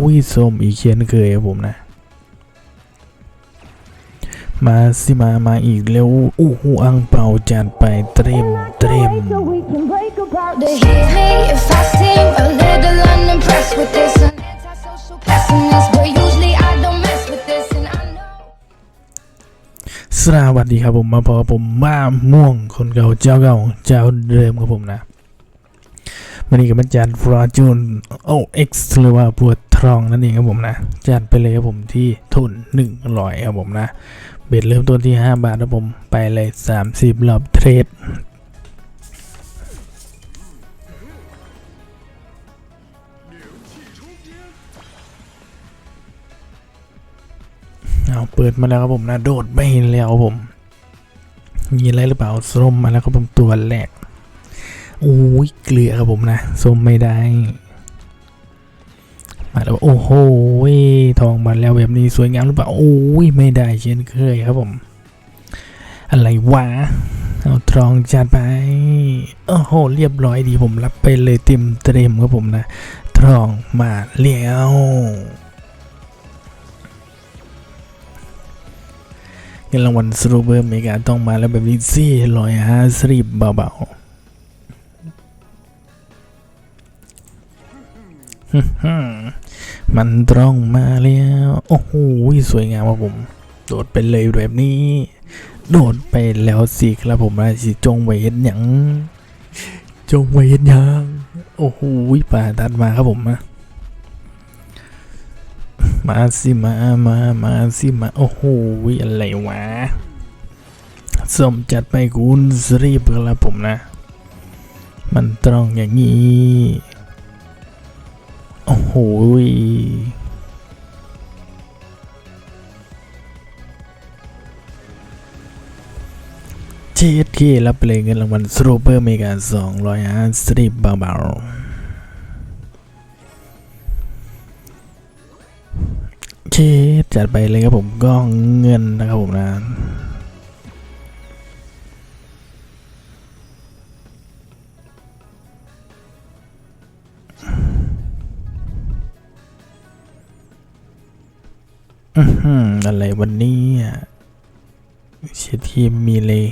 อุ้ยส้มอีเคียนเคยครับผมนะ มาสิมามาอีกแล้วอู้หูอังเป่าจานไปเตรียมเตรียมสวัสดีครับผมมาพอผมบ้าม่วงคนเก่าเจ้าเก่าเจ้าเดิมครับผมนะมันนี้กับอาจารย์ฟราจูนโอเอ็กซ์หรือว่าปวด รองนั่นเองครับผมนะจัดไปเลยครับผมที่ทุนหนึ่งร้อยครับผมนะเบ็ดเริ่มต้นที่ 5 บาทครับผมไปเลย 30รอบเทรดเอาเปิดมาแล้วครับผมนะโดดไม่แล้วครับผม มีอะไรหรือเปล่าส้มมาแล้วครับผมตัวแรกโอ้ยเกลือครับผมนะส้มไม่ได้ มาแล้วโอ้โหทองมาแล้วแบบนี้สวยงามหรือเปล่าโอ้ยไม่ได้เช่นเคยครับผม อะไรวะเอาทองจัดไปโอ้โหเรียบร้อยดีผมรับไปเลยเต็มเต็มครับผมนะทองมาแล้วเงินรางวัลสโรเบอร์เมกาต้องมาแล้วแบบนี้สี่ร้อยห้าสิบเบาๆ มันตรงมาแล้ว โอ้โห สวยงามครับผม โดดไปเลยแบบนี้ โดดไปแล้วสิครับผมนะสิจงไว้เห็นหยังจงไว้เห็นหยังโอ้โหป่าตัดมาครับผมนะมาสิมา มา มาสิมา โอ้โห อะไรวะสมจัดไปคุณสรีบครับผมนะ มันตรงอย่างนี้ หยเจ็ดที่รับไปเลยเงินรางวัลสโรเปอร์เมกาสองร้อยห้าสิบเบาๆเจ็ดจัดไปเลยครับผมกล้องเงินนะครับผมนะ อะไรวันนี้เชียทีมมีเลย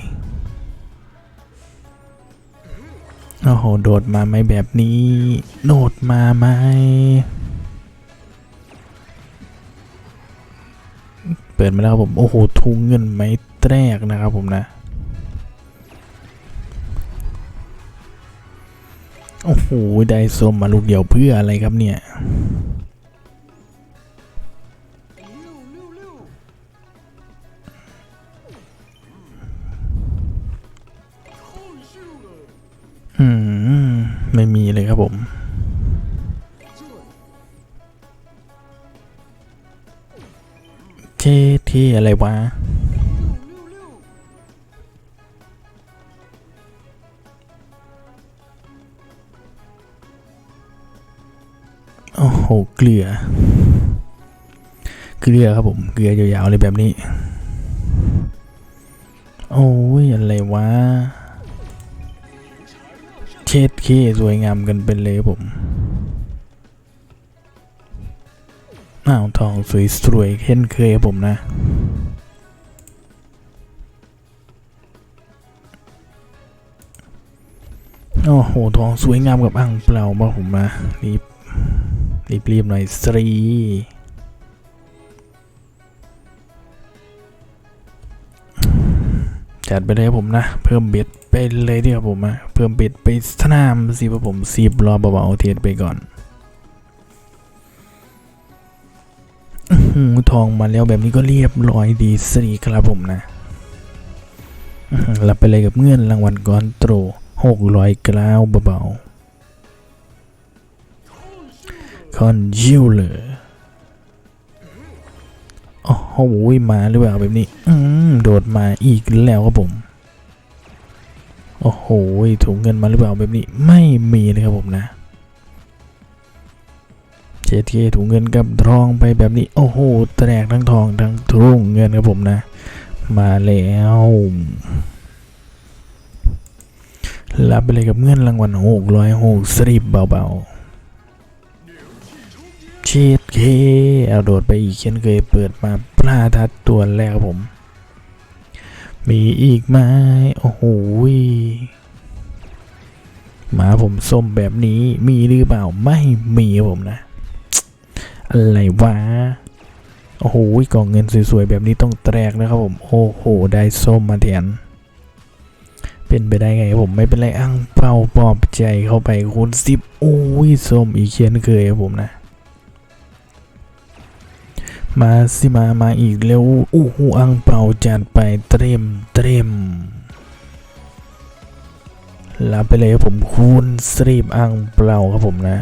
โอ้โห โดดมาไหมแบบนี้ โดดมาไหมเปิดมาแล้วผม โอ้โห ทุงเงินไหมแตรกนะครับผมนะ โอ้โห ได้ส้มมาลูกเดียวเพื่ออะไรครับเนี่ย ไม่มีเลยครับผมเทเทอะไรวะโอ้โห เกลือ เกลือครับผม เกลือยาวๆเลยแบบนี้ โอ้ย อะไรวะ เช็ดเคสวยงามกันเป็นเลยผมอ้าทองสวยๆเช่นเคยผมนะ โอ้โห ทองสวยงามกับอ่างเปล่ามาผมมารีบรีบรีบหน่อยสตรี จัดไปเลยครับผมนะ เพิ่มเบ็ดไปเลยดีครับผมนะเพิ่มเบ็ดไปสนามสิครับผมสีบรอเบาๆเทียนไปก่อนหือทองมาแล้วแบบนี้ก็เรียบร้อยดีสรีครับผมนะรับไปเลยกับเงื่อนรางวัลก้อนโตรหกร้อยกล้าวเบาๆคอนยิวเลยโอ้โหมาหรือเปล่าแบบนี้ อืม โดดมาอีกแล้วครับผม โอ้โหถุงเงินมาหรือเปล่าแบบนี้ไม่มีเลยครับผมนะเจเทถุงเงินกับทองไปแบบนี้ โอ้โหแตกทั้งทองทั้งถุงเงินครับผมนะ มาแล้วรับไปเลยกับเงินรางวัลหกร้อยหกสิบเบาๆเชเชดเคเอาโดดไปอีกเช่นเคยเปิดมาปลาทัดตัวแรกครับผม มีอีกไหมโอ้โหหมาผมส้มแบบนี้มีหรือเปล่าไม่มีผมนะ อะไรวะโอ้โหกล่องเงินสวยๆแบบนี้ต้องแตกนะครับผมโอ้โหได้ส้มมาแทนเป็นไปได้ไงผมไม่เป็นไรอังเปาปลอบใจเข้าไปคูณสิบโอ้ยส้มอีกเช่นเคยครับผมนะ มาสิมามาอีกเร็วโอ้โหอังเปาจัดไปเตรียมเตรียมรับไปเลยครับผมคูณสิบอังเปล่าครับผมนะ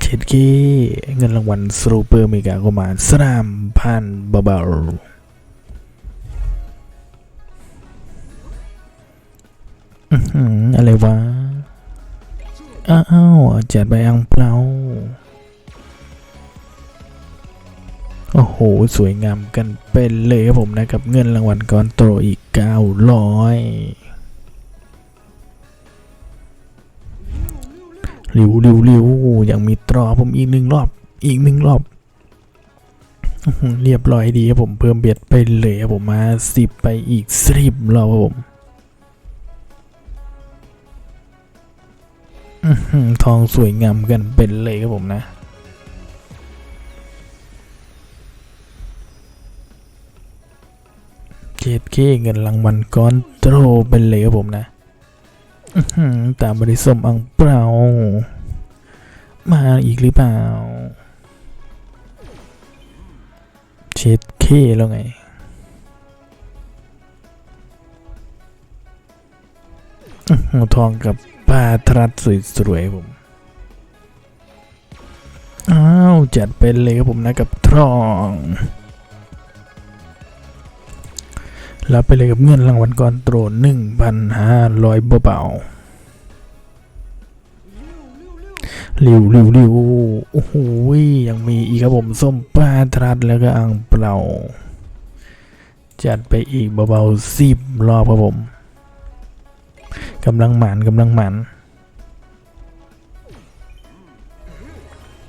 เช็ดกี้เงินรางวัลซูเปอร์เมกาก็มาสามพันเบาๆอะไรวะ อ้าวจัดไปอังเปล่า โอ้โห สวยงามกันเป็นเลยครับผมนะกับเงินรางวัลก้อนโตอีก 900ริวริวริวยังมีตรอผมอีกหนึ่งรอบ อีกหนึ่งรอบ เรียบร้อยดีครับผมเพิ่มเบียดไปเลยครับผมมาสิบไปอีกสิบรอบครับผมทองสวยงามกันเป็นเลยครับผมนะ เจ็ดเคเงินรางวัลก้อนโตเป็นเลยครับผมนะตามบริสมอังเปล่า มาอีกหรือเปล่า เช็ดเคแล้วไงหือทองกับปลาทรัดสวยๆผม อ้าว จัดเป็นเลยครับผมนะกับทอง รับไปเลยกับเงินรางวัลก้อนโตรหนึ่งพันห้าร้อยเบาๆริวริวริวโอ้โหยังมีอีกครับผมส้มปลาทรัดแล้วก็อ่างเปล่า จัดไปอีกเบาๆสิบรอบครับผมกำลังหมันกำลังหมัน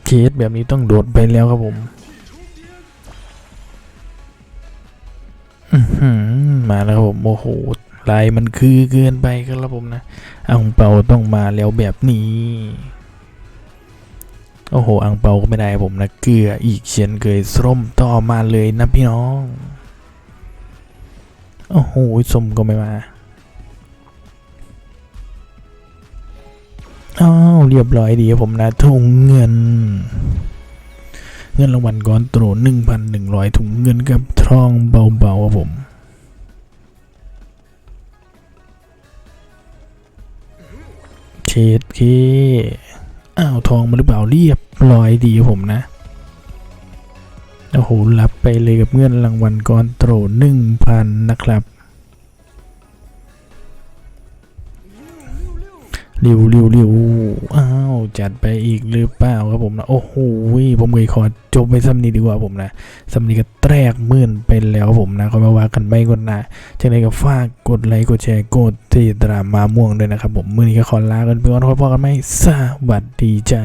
เคสแบบนี้ต้องโดดไปแล้วครับผม อือหือ มาแล้วครับผมโอ้โหลายมันคือเกินไปครับผมนะอังเปาต้องมาแล้วแบบนี้โอ้โห อังเปาก็ไม่ได้ผมนะเกลืออีกเช่นเคยส้มต่อมาเลยนะพี่น้อง โอ้โหส้มก็ไม่มาอ้าวเรียบร้อยดีครับผมนะถุงเงิน เงินรางวัลก้อนโตหนึ่งพันหนึ่งร้อยถุงเงินกับทองเบาๆครับผม ชดเคอ้าวทองมาหรือเปล่าเรียบร้อยดีผมนะ โอ้โห รับไปเลยกับเงินรางวัลก้อนโตรหนึ่งพันนะครับริวริวริวอ้าว จัดไปอีกหรือเปล่าครับผมนะโอ้โหผมเคยขอจบไปซ้ำนี้ดีกว่าผมนะซ้ำนี้ก็แตกมื่นไปแล้วผมนะก็มาว่ากันไปก่อนนะจังไรก็ฝากกดไลค์กดแชร์กดติดตามมาม่วงด้วยนะครับผมมือนี้ก็ขอลากันไปก่อนพอกันไหมสวัสดีจ้า